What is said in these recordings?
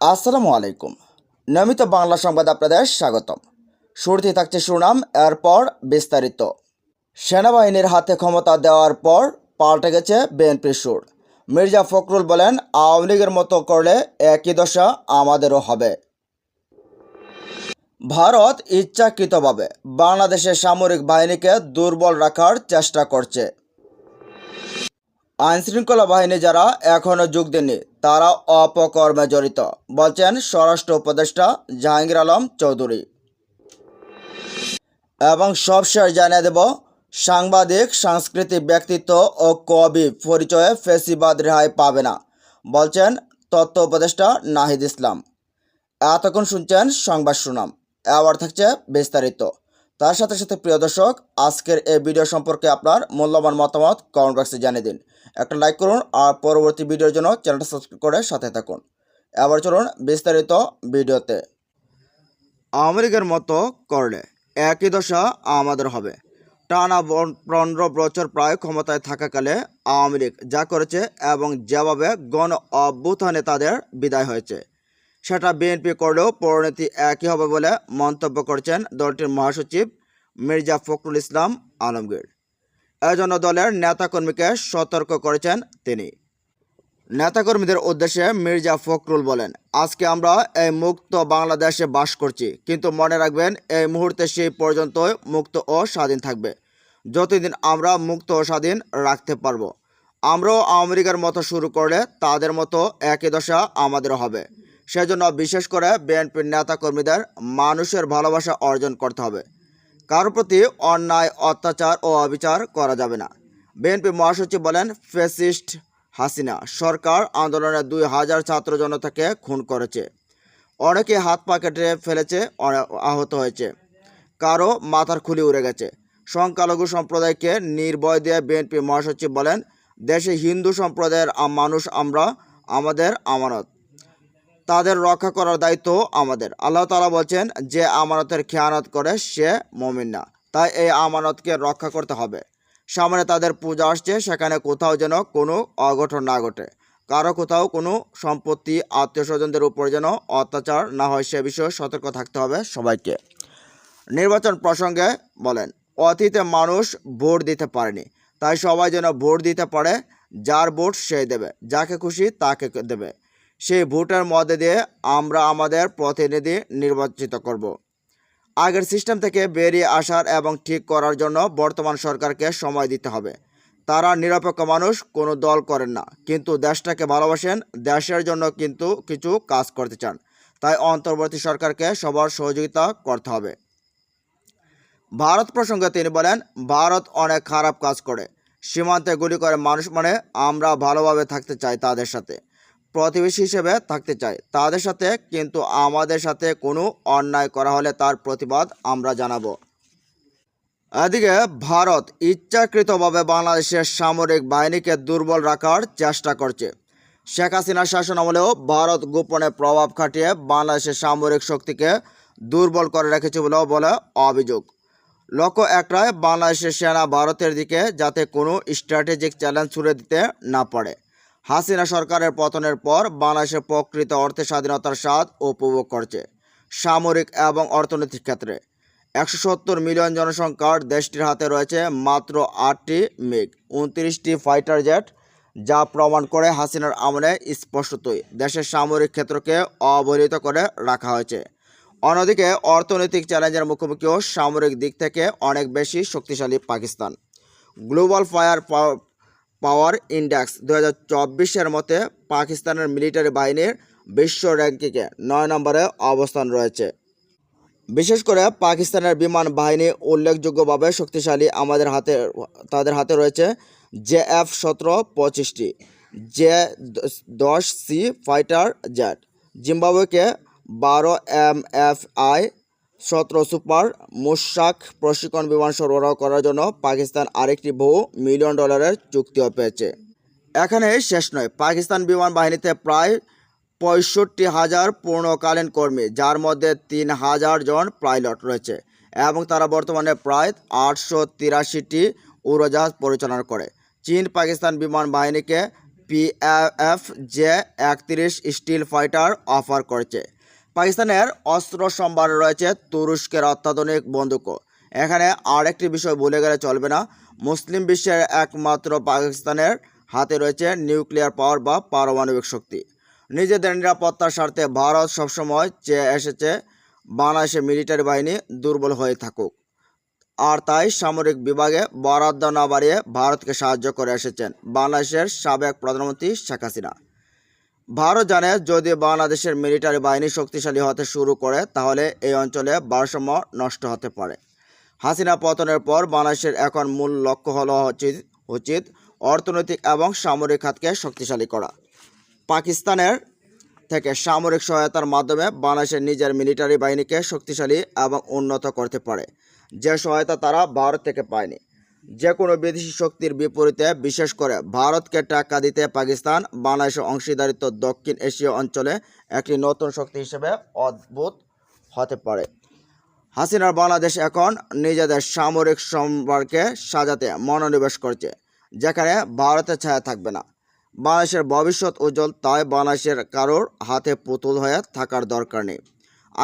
আসসালামু আলাইকুম। নিয়মিত বাংলা সংবাদ আপনাদের স্বাগতম। শুরুতেই থাকছে সুনাম, এরপর বিস্তারিত। সেনাবাহিনীর হাতে ক্ষমতা দেওয়ার পর পাল্টে গেছে বিএনপির সুর। মির্জা ফখরুল বলেন, আওয়ামী লীগের মতো করলে একই দশা আমাদেরও হবে। ভারত ইচ্ছাকৃতভাবে বাংলাদেশের সামরিক বাহিনীকে দুর্বল রাখার চেষ্টা করছে। আইনশৃঙ্খলা বাহিনী যারা এখনও যোগ দেননি, তারা অপকর্মে জড়িত, বলছেন স্বরাষ্ট্র উপদেষ্টা জাহাঙ্গীর আলম চৌধুরী। এবং সবশেষ জানিয়ে দেব, সাংবাদিক, সাংস্কৃতিক ব্যক্তিত্ব ও কবি পরিচয়ে ফেসিবাদ রেহাই পাবে না, বলছেন তথ্য উপদেষ্টা নাহিদ ইসলাম। এতক্ষণ শুনছেন সংবাদ সুনাম এবার থাকছে বিস্তারিত। তার সাথে সাথে প্রিয় দর্শক, আজকের এই ভিডিও সম্পর্কে আপনার মূল্যবান মতামত কমেন্ট বক্সে জানিয়ে দিন। একটা লাইক করুন আর পরবর্তী ভিডিওর জন্য চ্যানেলটা সাবস্ক্রাইব করে সাথে থাকুন। এবার চলুন বিস্তারিত ভিডিওতে। লীগের মতো করলে একই দশা আমাদের হবে। টানা পনেরো বছর প্রায় ক্ষমতায় থাকাকালে আওয়ামী লীগ যা করেছে এবং যেভাবে গণ অভ্যুত্থানে তাদের বিদায় হয়েছে সেটা বিএনপি করলেও পরিণতি একই হবে বলে মন্তব্য করেছেন দলটির মহাসচিব মির্জা ফখরুল ইসলাম আলমগীর। এজন্য দলের নেতাকর্মীকে সতর্ক করেছেন তিনি। নেতাকর্মীদের উদ্দেশ্যে মির্জা ফখরুল বলেন, আজকে আমরা এই মুক্ত বাংলাদেশে বাস করছি, কিন্তু মনে রাখবেন এই মুহূর্তে সেই পর্যন্ত মুক্ত ও স্বাধীন থাকবে। যতদিন আমরা মুক্ত ও স্বাধীন রাখতে পারব। আমরাও আমেরিকার মতো শুরু করলে তাদের মতো একই দশা আমাদের হবে। সেজন্য বিশেষ করে বিএনপির নেতাকর্মীদের মানুষের ভালোবাসা অর্জন করতে হবে। কারোর প্রতি অন্যায়, অত্যাচার ও অবিচার করা যাবে না। বিএনপি মহাসচিব বলেন ফেসিস্ট হাসিনা সরকার আন্দোলনে দুই হাজার ছাত্র জনতাকে খুন করেছে। অনেকে হাত পা কেটে ফেলেছে আহত হয়েছে। কারও মাথার খুলি উড়ে গেছে। সংখ্যালঘু সম্প্রদায়কে নির্ভয় দিয়ে বিএনপি মহাসচিব বলেন, দেশে হিন্দু সম্প্রদায়ের মানুষ আমরা, আমাদের আমানত। তাদের রক্ষা করার দায়িত্ব আমাদের। আল্লাহ তালা বলছেন যে আমানতের খেয়ানত করে সে মমিন না, তাই এই আমানতকে রক্ষা করতে হবে। সামনে তাদের পূজা আসছে, সেখানে কোথাও যেন কোনো অঘটন না ঘটে। কারও কোথাও কোনো সম্পত্তি আত্মীয় স্বজনদের উপর যেন অত্যাচার না হয়, সে বিষয়ে সতর্ক থাকতে হবে সবাইকে। নির্বাচন প্রসঙ্গে বলেন, অতীতে মানুষ ভোট দিতে পারেনি, তাই সবাই যেন ভোট দিতে পারে, যার ভোট সে দেবে, যাকে খুশি তাকে দেবে। সেই ভোটের মধ্যে দিয়ে আমরা আমাদের প্রতিনিধি নির্বাচিত করব। আগের সিস্টেম থেকে বেরিয়ে আসার এবং ঠিক করার জন্য বর্তমান সরকারকে সময় দিতে হবে। তারা নিরপেক্ষ মানুষ, কোনো দল করেন না। কিন্তু দেশটাকে ভালোবাসেন, দেশের জন্য কিন্তু কিছু কাজ করতে চান। তাই অন্তর্বর্তী সরকারকে সবার সহযোগিতা করতে হবে। ভারত প্রসঙ্গে তিনি বলেন, ভারত অনেক খারাপ কাজ করে। সীমান্তে গুলি করে মানুষ মানে আমরা ভালোভাবে থাকতে চাই তাদের সাথে। প্রতিবেশী হিসেবে থাকতে চাই। তাদের সাথে কিন্তু আমাদের সাথে কোনো অন্যায় করা হলে তার প্রতিবাদ আমরা জানাব। এদিকে ভারত ইচ্ছাকৃতভাবে বাংলাদেশের সামরিক বাহিনীকে দুর্বল রাখার চেষ্টা করছে। শেখ হাসিনার শাসন আমলেও ভারত গোপনে প্রভাব খাটিয়ে বাংলাদেশের সামরিক শক্তিকে দুর্বল করে রেখেছে বলেও বলে অভিযোগ। লক্ষ্য একটাই, বাংলাদেশের সেনা ভারতের দিকে যাতে কোনো স্ট্র্যাটেজিক চ্যালেঞ্জ ছুড়ে দিতে না পারে। হাসিনা সরকারের পতনের পর বাংলাদেশের প্রকৃত অর্থে স্বাধীনতার স্বাদ উপভোগ করছে সামরিক এবং অর্থনৈতিক ক্ষেত্রে। একশো সত্তর মিলিয়ন জনসংখ্যার দেশটির হাতে রয়েছে মাত্র আটটি মিগ, উনত্রিশটি ফাইটার জেট, যা প্রমাণ করে হাসিনার আমলে স্পষ্টতই দেশের সামরিক ক্ষেত্রকে অবহেলিত করে রাখা হয়েছে। অন্যদিকে, অর্থনৈতিক চ্যালেঞ্জের মুখোমুখিও সামরিক দিক থেকে অনেক বেশি শক্তিশালী Pakistan. Global fire power index দু হাজার মতে পাকিস্তানের মিলিটারি বাহিনীর বিশ্ব র্যাঙ্কিংয়ে নয় নম্বরে অবস্থান রয়েছে। বিশেষ করে পাকিস্তানের বিমান বাহিনী উল্লেখযোগ্যভাবে শক্তিশালী আমাদের হাতে, তাদের হাতে রয়েছে জে এফ সতেরো পঁচিশটি জে দশ সি ফাইটার জেট, জিম্বাবুয়েকে বারো এম এফ আই সতেরো সুপার মোশাক প্রশিক্ষণ বিমান সরবরাহ করার জন্য পাকিস্তান আরেকটি বহু মিলিয়ন ডলারের চুক্তিও পেয়েছে। এখানে শেষ নয়, পাকিস্তান বিমান বাহিনীতে প্রায় পঁয়ষট্টি হাজার পূর্ণকালীন কর্মী, যার মধ্যে তিন হাজার জন পাইলট রয়েছে এবং তারা বর্তমানে প্রায় আটশো তিরাশিটি উড়োজাহাজ পরিচালনা করে। চীন পাকিস্তান বিমান বাহিনীকে পিএফ জে একত্রিশ স্টিল ফাইটার অফার করেছে। পাকিস্তানের অস্ত্র সম্ভারে রয়েছে তুরস্কের অত্যাধুনিক বন্দুকও এখানে আরেকটি বিষয় ভুলে গেলে চলবে না। মুসলিম বিশ্বের একমাত্র পাকিস্তানের হাতে রয়েছে নিউক্লিয়ার পাওয়ার বা পারমাণবিক শক্তি। নিজেদের নিরাপত্তার স্বার্থে ভারত সবসময় চেয়ে এসেছে বাংলাদেশের মিলিটারি বাহিনী দুর্বল হয়ে থাকুক। আর তাই সামরিক বিভাগে বরাদ্দ না বাড়িয়ে ভারতকে সাহায্য করে এসেছেন বাংলাদেশের সাবেক প্রধানমন্ত্রী শেখ হাসিনা। ভারত জানে যদি বাংলাদেশের মিলিটারি বাহিনী শক্তিশালী হতে শুরু করে, তাহলে এই অঞ্চলে ভারসাম্য নষ্ট হতে পারে। হাসিনা পতনের পর বাংলাদেশের এখন মূল লক্ষ্য হলো উচিত উচিত অর্থনৈতিক এবং সামরিক খাতকে শক্তিশালী করা। পাকিস্তানের থেকে সামরিক সহায়তার মাধ্যমে বাংলাদেশের নিজের মিলিটারি বাহিনীকে শক্তিশালী এবং উন্নত করতে পারে। যে সহায়তা তারা ভারত থেকে পায়নি। যে কোনো বিদেশি শক্তির বিপরীতে বিশেষ করে ভারতকে টাকা দিতে পাকিস্তান বাংলাদেশের অংশীদারিত্ব দক্ষিণ এশীয় অঞ্চলে একটি নতুন শক্তি হিসেবে অদ্ভুত হতে পারে। হাসিনার বাংলাদেশ এখন নিজেদের সামরিক সম্পর্কে সাজাতে মনোনিবেশ করছে, যেখানে ভারতের ছায়া থাকবে না। বাংলাদেশের ভবিষ্যৎ উজ্জ্বল, তাই বাংলাদেশের কারোর হাতে পুতুল হয়ে থাকার দরকার নেই।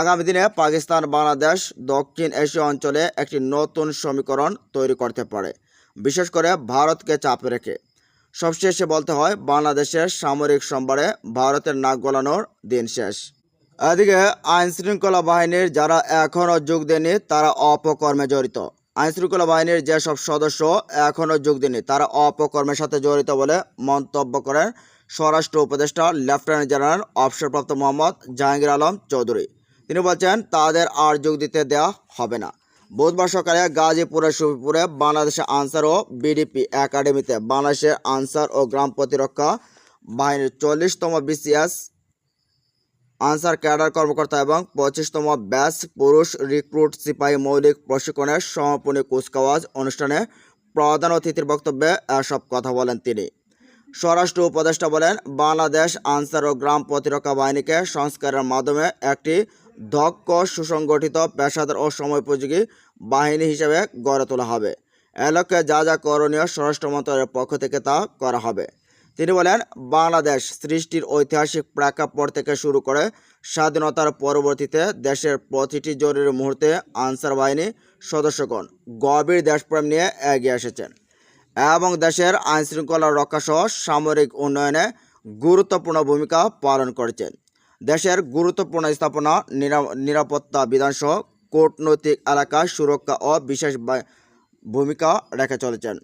আগামী দিনে পাকিস্তান, বাংলাদেশ, দক্ষিণ এশীয় অঞ্চলে একটি নতুন সমীকরণ তৈরি করতে পারে। বিশেষ করে ভারতকে চাপে রেখে। সবশেষে বলতে হয়, বাংলাদেশের সামরিক সম্ভারে ভারতের নাক গলানোর দিন শেষ। এদিকে আইনশৃঙ্খলা বাহিনীর যারা এখনও যোগ দেয়নি তারা অপকর্মে জড়িত। আইনশৃঙ্খলা বাহিনীর যেসব সদস্য এখনও যোগ দেয়নি তারা অপকর্মের সাথে জড়িত বলে মন্তব্য করেন স্বরাষ্ট্র উপদেষ্টা লেফটেন্যান্ট জেনারেল অবসরপ্রাপ্ত মোহাম্মদ জাহাঙ্গীর আলম চৌধুরী। তিনি বলছেন, তাদের আর যোগ দিতে দেওয়া হবে না। বুধবার সকালে গাজীপুরের সুফিপুরে বাংলাদেশে আনসার ও বিডিপি একাডেমিতে বাংলাদেশের আনসার ও গ্রাম প্রতিরক্ষা বাহিনীর চল্লিশতম বিসিএস আনসার ক্যাডার কর্মকর্তা এবং পঁচিশতম ব্যাচ পুরুষ রিক্রুট সিপাহী মৌলিক প্রশিক্ষণের সমাপনী কুচকাওয়াজ অনুষ্ঠানে প্রধান অতিথির বক্তব্যে এসব কথা বলেন তিনি। স্বরাষ্ট্র উপদেষ্টা বলেন, বাংলাদেশ আনসার ও গ্রাম প্রতিরক্ষা বাহিনীকে সংস্কারের মাধ্যমে একটি দক্ষ, সুসংগঠিত, পেশাদার ও সময়োপযোগী বাহিনী হিসেবে গড়ে তোলা হবে। এ লক্ষ্যে যা যা করণীয় স্বরাষ্ট্র মন্ত্রণালয়ের পক্ষ থেকে তা করা হবে। তিনি বলেন, বাংলাদেশ সৃষ্টির ঐতিহাসিক প্রেক্ষাপট থেকে শুরু করে স্বাধীনতার পরবর্তীতে দেশের প্রতিটি জরুরি মুহূর্তে আনসার বাহিনী সদস্যগণ গভীর দেশপ্রেম নিয়ে এগিয়ে এসেছেন এবং দেশের আইনশৃঙ্খলা রক্ষাসহ সামরিক উন্নয়নে গুরুত্বপূর্ণ ভূমিকা পালন করেছেন। দেশের গুরুত্বপূর্ণ স্থাপনা নিরাপত্তা বিধানসহ কূটনৈতিক এলাকা সুরক্ষা ও বিশেষ ভূমিকা রেখে চলেছেন।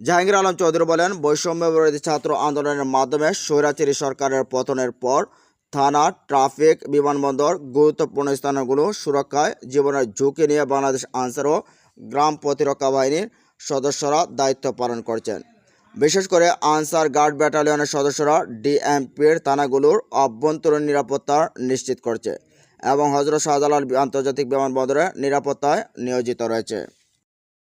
জাহাঙ্গীর আলম চৌধুরী বলেন, বৈষম্য বিরোধী ছাত্র আন্দোলনের মাধ্যমে স্বৈরাচারী সরকারের পতনের পর থানা, ট্রাফিক, বিমানবন্দর গুরুত্বপূর্ণ স্থানগুলো সুরক্ষায় জীবনের ঝুঁকি নিয়ে বাংলাদেশ আনসার ও গ্রাম প্রতিরক্ষা বাহিনীর সদস্যরা দায়িত্ব পালন করছেন। বিশেষ করে আনসার গার্ড ব্যাটালিয়নের সদস্যরা ডিএমপির থানাগুলোর অভ্যন্তরীণ নিরাপত্তা নিশ্চিত করছে এবং হজরত শাহজালাল আন্তর্জাতিক বিমানবন্দরে নিরাপত্তায় নিয়োজিত রয়েছে।